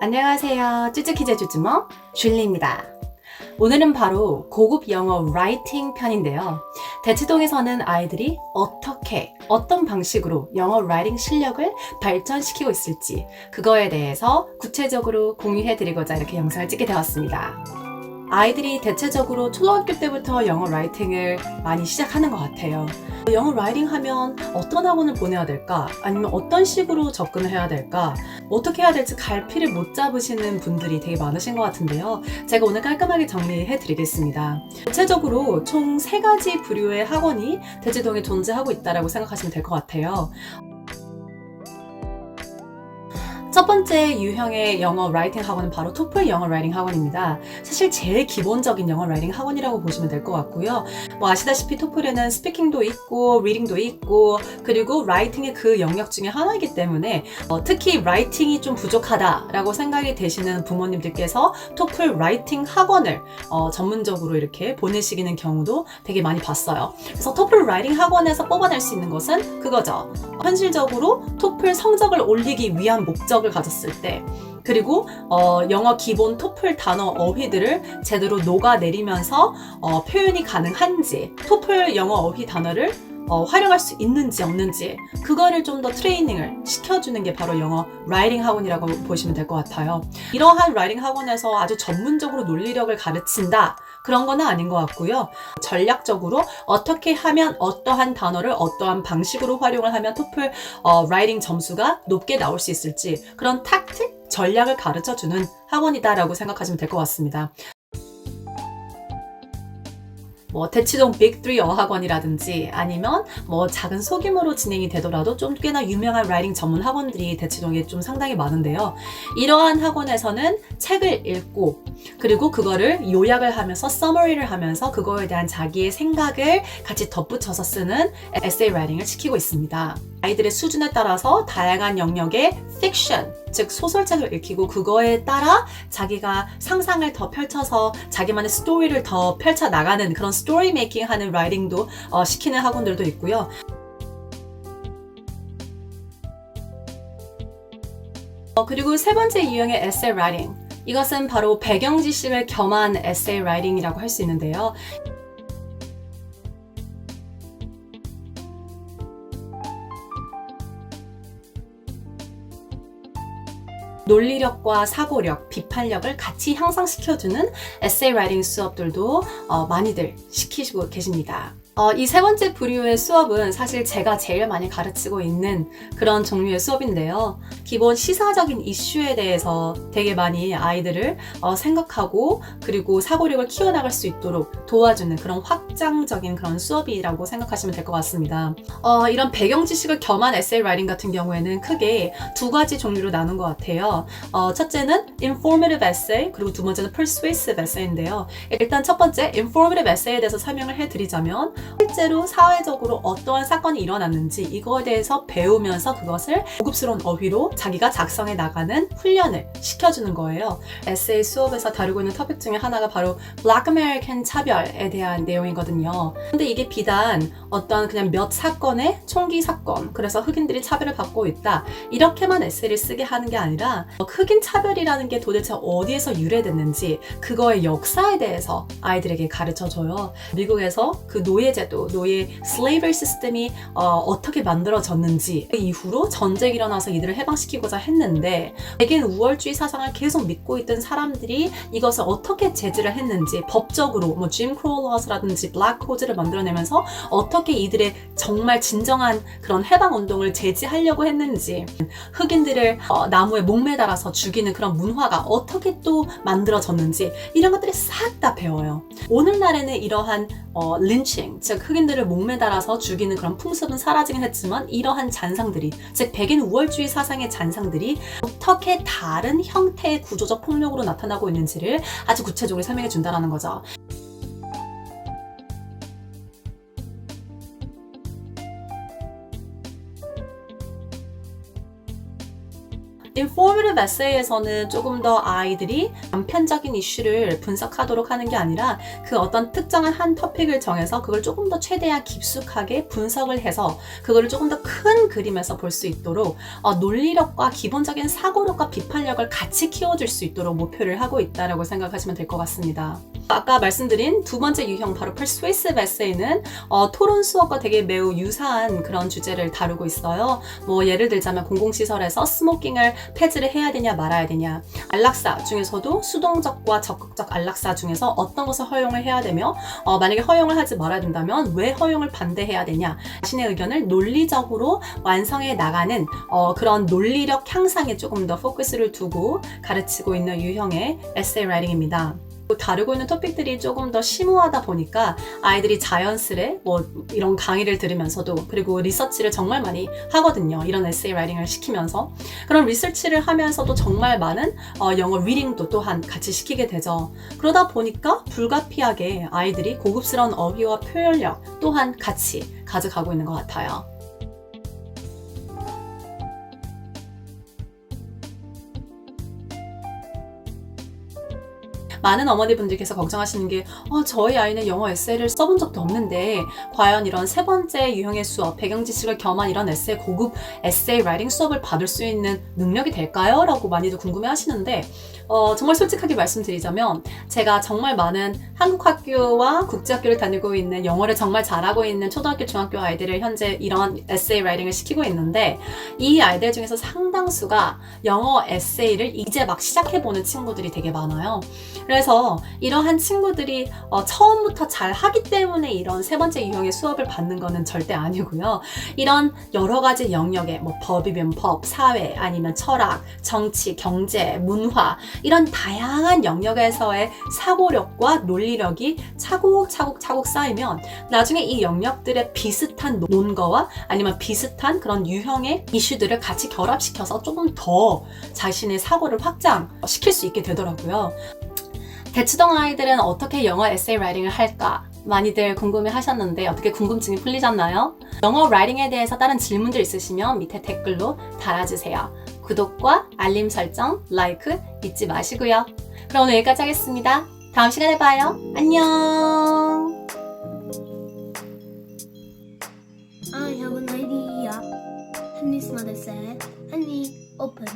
안녕하세요. 쭈쭈키즈 쭈쭈머 줄리입니다. 오늘은 바로 고급 영어 라이팅 편인데요. 대치동에서는 아이들이 어떻게, 어떤 방식으로 영어 라이팅 실력을 발전시키고 있을지 그거에 대해서 구체적으로 공유해드리고자 이렇게 영상을 찍게 되었습니다. 아이들이 대체적으로 초등학교 때부터 영어 라이팅을 많이 시작하는 것 같아요. 영어 라이팅 하면 어떤 학원을 보내야 될까? 아니면 어떤 식으로 접근을 해야 될까? 어떻게 해야 될지 갈피를 못 잡으시는 분들이 되게 많으신 것 같은데요. 제가 오늘 깔끔하게 정리해 드리겠습니다. 구체적으로 총세 가지 부류의 학원이 대지동에 존재하고 있다고 생각하시면 될 것 같아요. 첫 번째 유형의 영어 라이팅 학원은 바로 토플 영어 라이팅 학원입니다. 사실 제일 기본적인 영어 라이팅 학원이라고 보시면 될 것 같고요. 뭐 아시다시피 토플에는 스피킹도 있고 리딩도 있고 그리고 라이팅의 그 영역 중에 하나이기 때문에 어, 특히 라이팅이 좀 부족하다라고 생각이 되시는 부모님들께서 토플 라이팅 학원을 어, 전문적으로 이렇게 보내시기는 경우도 되게 많이 봤어요. 그래서 토플 라이팅 학원에서 뽑아낼 수 있는 것은 그거죠. 현실적으로 토플 성적을 올리기 위한 목적 을 가졌을 때 그리고 어, 영어 기본 토플 단어 어휘들을 제대로 녹아내리면서 어, 표현이 가능한지 토플 영어 어휘 단어를 어, 활용할 수 있는지 없는지 그거를 좀 더 트레이닝을 시켜주는 게 바로 영어 라이팅 학원이라고 보시면 될 것 같아요. 이러한 라이팅 학원에서 아주 전문적으로 논리력을 가르친다 그런 거는 아닌 것 같고요. 전략적으로 어떻게 하면 어떠한 단어를 어떠한 방식으로 활용을 하면 토플 어, 라이팅 점수가 높게 나올 수 있을지 그런 탁틱 전략을 가르쳐 주는 학원이다라고 생각하시면 될 것 같습니다. 뭐 대치동 빅3 어학원이라든지 아니면 뭐 작은 소규모로 진행이 되더라도 좀 꽤나 유명한 라이팅 전문 학원들이 대치동에 좀 상당히 많은데요. 이러한 학원에서는 책을 읽고 그리고 그거를 요약을 하면서 서머리를 하면서 그거에 대한 자기의 생각을 같이 덧붙여서 쓰는 에세이 라이팅을 시키고 있습니다. 아이들의 수준에 따라서 다양한 영역의 픽션, 즉 소설책을 읽히고 그거에 따라 자기가 상상을 더 펼쳐서 자기만의 스토리를 더 펼쳐 나가는 그런 스토리 메이킹 하는 라이팅도 어, 시키는 학원들도 있고요. 어, 그리고 세 번째 유형의 에세이 라이팅. 이것은 바로 배경 지식을 겸한 에세이 라이팅이라고 할 수 있는데요. 논리력과 사고력, 비판력을 같이 향상시켜주는 에세이 라이팅 수업들도 어, 많이들 시키시고 계십니다. 어, 이 세 번째 부류의 수업은 사실 제가 제일 많이 가르치고 있는 그런 종류의 수업인데요. 기본 시사적인 이슈에 대해서 되게 많이 아이들을 어, 생각하고 그리고 사고력을 키워나갈 수 있도록 도와주는 그런 확장적인 그런 수업이라고 생각하시면 될 것 같습니다. 어, 이런 배경 지식을 겸한 에세이 라이팅 같은 경우에는 크게 두 가지 종류로 나눈 것 같아요. 어, 첫째는 informative essay 그리고 두 번째는 persuasive essay인데요. 일단 첫 번째 informative essay에 대해서 설명을 해드리자면 실제로 사회적으로 어떠한 사건이 일어났는지 이거에 대해서 배우면서 그것을 고급스러운 어휘로 자기가 작성해 나가는 훈련을 시켜주는 거예요. 에세이 수업에서 다루고 있는 토픽 중에 하나가 바로 Black American 차별에 대한 내용이거든요. 근데 이게 비단 어떤 그냥 몇 사건의 총기 사건, 그래서 흑인들이 차별을 받고 있다. 이렇게만 에세이를 쓰게 하는 게 아니라 흑인 차별이라는 게 도대체 어디에서 유래됐는지 그거의 역사에 대해서 아이들에게 가르쳐 줘요. 미국에서 그 노예 제도, 노예 슬레이버 시스템이 어, 떻게 만들어졌는지 그 이후로 전쟁이 일어나서 이들을 해방시키고자 했는데 백인 우월주의 사상을 계속 믿고 있던 사람들이 이것을 어떻게 제지를 했는지 법적으로 뭐 짐 크로우 러스라든지 블랙 코드를 만들어내면서 어떻게 이들의 정말 진정한 그런 해방 운동을 제지하려고 했는지 흑인들을 어, 나무에 목매달아서 죽이는 그런 문화가 어떻게 또 만들어졌는지 이런 것들이 싹 다 배워요. 오늘날에는 이러한 어, 린칭, 즉 흑인들을 목매달아서 죽이는 그런 풍습은 사라지긴 했지만 이러한 잔상들이, 즉 백인 우월주의 사상의 잔상들이 어떻게 다른 형태의 구조적 폭력으로 나타나고 있는지를 아주 구체적으로 설명해 준다라는 거죠. Informative essay에서는 조금 더 아이들이 단편적인 이슈를 분석하도록 하는 게 아니라 그 어떤 특정한 한 토픽을 정해서 그걸 조금 더 최대한 깊숙하게 분석을 해서 그거를 조금 더 큰 그림에서 볼 수 있도록 어, 논리력과 기본적인 사고력과 비판력을 같이 키워줄 수 있도록 목표를 하고 있다라고 생각하시면 될 것 같습니다. 아까 말씀드린 두 번째 유형 바로 persuasive essay는 어, 토론 수업과 되게 매우 유사한 그런 주제를 다루고 있어요. 뭐 예를 들자면 공공시설에서 스모킹을 폐지를 해야 되냐 말아야 되냐 안락사 중에서도 수동적과 적극적 안락사 중에서 어떤 것을 허용을 해야 되며 어, 만약에 허용을 하지 말아야 된다면 왜 허용을 반대해야 되냐 자신의 의견을 논리적으로 완성해 나가는 어, 그런 논리력 향상에 조금 더 포커스를 두고 가르치고 있는 유형의 에세이 라이팅입니다. 다루고 있는 토픽들이 조금 더 심오하다 보니까 아이들이 자연스레 뭐 이런 강의를 들으면서도 그리고 리서치를 정말 많이 하거든요. 이런 에세이 라이팅을 시키면서 그런 리서치를 하면서도 정말 많은 어, 영어 리딩도 또한 같이 시키게 되죠. 그러다 보니까 불가피하게 아이들이 고급스러운 어휘와 표현력 또한 같이 가져가고 있는 것 같아요. 많은 어머니분들께서 걱정하시는 게 어, 저희 아이는 영어 에세이를 써본 적도 없는데 과연 이런 세 번째 유형의 수업, 배경 지식을 겸한 이런 에세이 고급 에세이 라이팅 수업을 받을 수 있는 능력이 될까요? 라고 많이들 궁금해 하시는데 어, 정말 솔직하게 말씀드리자면 제가 정말 많은 한국 학교와 국제 학교를 다니고 있는 영어를 정말 잘하고 있는 초등학교, 중학교 아이들을 현재 이런 에세이 라이팅을 시키고 있는데 이 아이들 중에서 상당수가 영어 에세이를 이제 막 시작해보는 친구들이 되게 많아요. 그래서 이러한 친구들이 어, 처음부터 잘 하기 때문에 이런 세 번째 유형의 수업을 받는 거는 절대 아니고요. 이런 여러 가지 영역의 뭐 법이면 법, 사회, 아니면 철학, 정치, 경제, 문화 이런 다양한 영역에서의 사고력과 논리력이 차곡차곡 차곡 쌓이면 나중에 이 영역들의 비슷한 논거와 아니면 비슷한 그런 유형의 이슈들을 같이 결합시켜서 조금 더 자신의 사고를 확장시킬 수 있게 되더라고요. 대치동 아이들은 어떻게 영어 에세이 라이팅을 할까? 많이들 궁금해 하셨는데 어떻게 궁금증이 풀리셨나요? 영어 라이팅에 대해서 다른 질문들 있으시면 밑에 댓글로 달아주세요. 구독과 알림 설정, 라이크 잊지 마시고요. 그럼 오늘 여기까지 하겠습니다. 다음 시간에 봐요. 안녕! I have an idea. Henry's mother said, Henry, open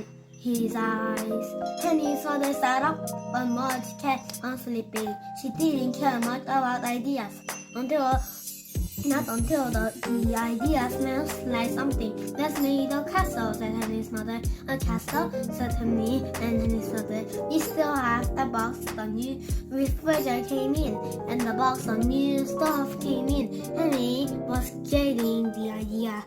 his eyes. Henry's father sat up, but Marge kept on sleeping. She didn't care much about ideas until not until the, the idea smells like something. Let's make a castle, said Henry's mother. A castle, said and Henry's mother. We still have the box. The new refrigerator came in, and the box of new stuff came in. Henry was getting the idea.